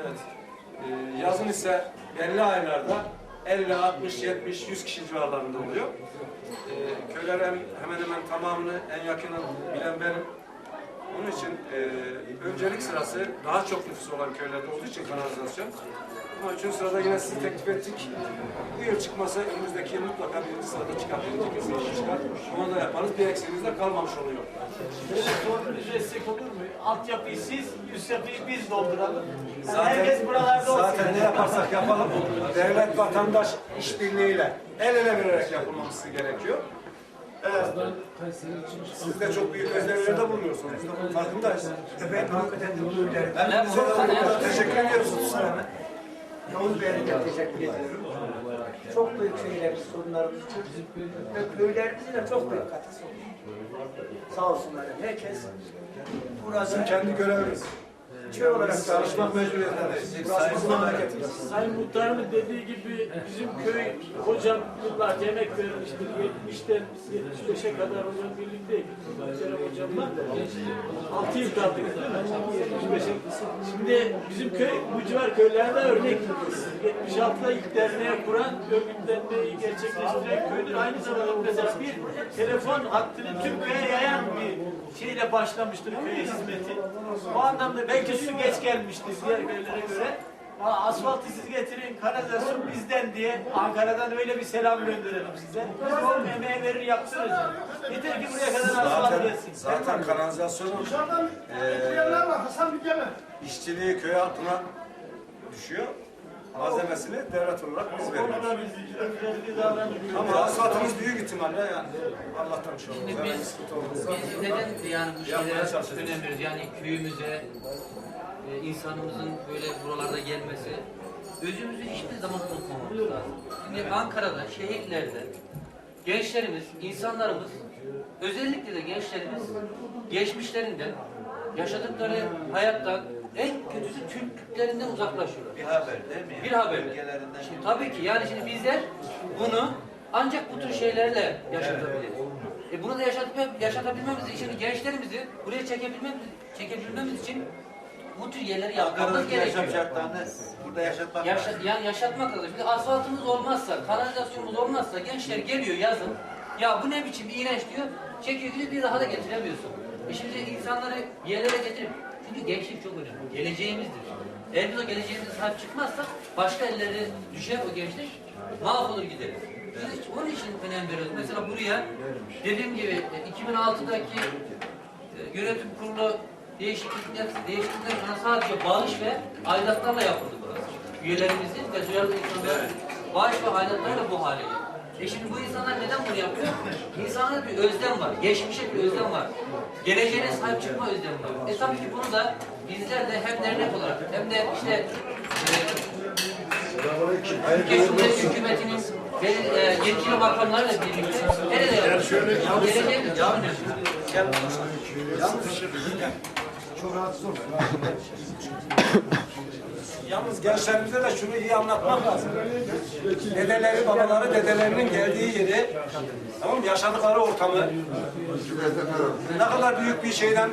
Evet. Ee, yazın ise belli aylarda 50, 60, 70, 100 kişi civarlarında oluyor. Ee, köyler hem- hemen hemen tamamını en yakını bilen benim. Onun için e, öncelik sırası daha çok nüfusu olan köylerde olduğu için kanalizasyon. Ama üçüncü sırada yine sizi teklif ettik. Bu yıl çıkmasa önümüzdeki yıl mutlaka birinci sırada çıkar, birinci kesinlikle çıkar. Onu da yaparız. Bir eksiğimiz de kalmamış oluyor. Sorun destek olur mu? Altyapıyı siz, üst yapıyı biz dolduralım. Yani herkes buralarda olsun. Zaten ne yaparsak yapalım, devlet vatandaş işbirliğiyle el ele vererek yapılması gerekiyor. Evet. Siz de çok büyük özlemlerde bulunuyorsunuz. De bunun farkındayız. Ben hakikaten Yavuz Bey'e Ben teşekkür ediyoruz. Yavuz Bey'e de teşekkür ediyorum. Çok büyük şeylerimiz, sorunlarımız çok. Ve köylerimizin de çok büyük katkısı oldu. Sağ olsunlar. Herkes burada Kendi görevimiz. Köy olarak Çalışmak mecburiyetindeyiz. Burası memleketimiz. Sayın Muhtarımın dediği gibi bizim köy hocam yıllarca emek vermiştir. 70'ten 75'e kadar hocam birlikteydik. Kerem hocamla. 6 yıl kaldık değil mi? 75'e. Şimdi bizim köy bu civar köylerde örnek. 76'da ilk derneğe kuran, örgütlenmeyi gerçekleştiren köydür. Aynı zamanda mesela bir telefon hattını tüm köye şeyle başlamıştır köye hizmeti. Bu anlamda belki su geç gelmiştir diğer köylere göre. Ha, asfaltı siz getirin, kanalizasyon bizden diye Ankara'dan öyle bir selam gönderelim size. Biz o emeği verir yaptırırız. Yeter ki buraya kadar asfalt Zaten, gelsin. zaten kanalizasyonun eee işçiliği köy halkına düşüyor. Malzemesini devlet olarak biz veriyoruz. Ama asfaltımız büyük ihtimalle yani Allah'tan bir şey olmaz. Şimdi biz, biz neden yani bu şeylere önem veriyoruz? Yani köyümüze, e, insanımızın böyle buralarda gelmesi, özümüzü hiçbir zaman unutmamamız lazım. Şimdi Ankara'da, şehirlerde gençlerimiz, insanlarımız, özellikle de gençlerimiz geçmişlerinden, yaşadıkları hayattan en kötüsü Türklerinden uzaklaşıyorlar. Bir haber değil mi? Bir haber. Şimdi, tabii ki yani şimdi bizler bunu ancak bu tür şeylerle yaşatabiliriz. E bunu da yaşatabilmemiz, yaşatabilmemiz için gençlerimizi buraya çekebilmemiz, çekebilmemiz için bu tür yerleri yapmamız yaşam gerekiyor. şartlarını burada yaşatmak Yaşa, lazım. yani yaşatmak lazım. Şimdi asfaltımız olmazsa, kanalizasyonumuz olmazsa gençler geliyor yazın. Ya bu ne biçim iğrenç diyor. Çekiyor gidiyor bir daha da getiremiyorsun. E şimdi insanları bir yerlere getirip çünkü gençlik çok önemli. Geleceğimizdir. Eğer biz o geleceğimize sahip çıkmazsak başka ellere düşer o gençlik mahvolur gideriz. Biz onun için önem veriyoruz. Mesela buraya dediğim gibi e, 2006'daki e, yönetim kurulu değişiklikler, değişiklikler sadece bağış ve aidatlarla yapıldı burası. Üyelerimizin ve duyarlı insanların bağış ve aidatlarla bu hale geldi. E şimdi bu insanlar neden bunu yapıyor? İnsanlarda bir özlem var, geçmişe bir özlem var. Geleceğine sahip çıkma özlemi var. E tabii ki bunu da bizler de hem dernek olarak hem de işte e, Türkiye Cumhuriyeti Hükümeti'nin ve e, yetkili makamlarıyla birlikte nerede yapıyoruz? Geleceğimiz çok önemli. Yalnız gençlerimize de şunu iyi anlatmak lazım. Dedeleri, babaları, dedelerinin geldiği yeri, tamam mı? yaşadıkları ortamı, ne kadar büyük bir şeyden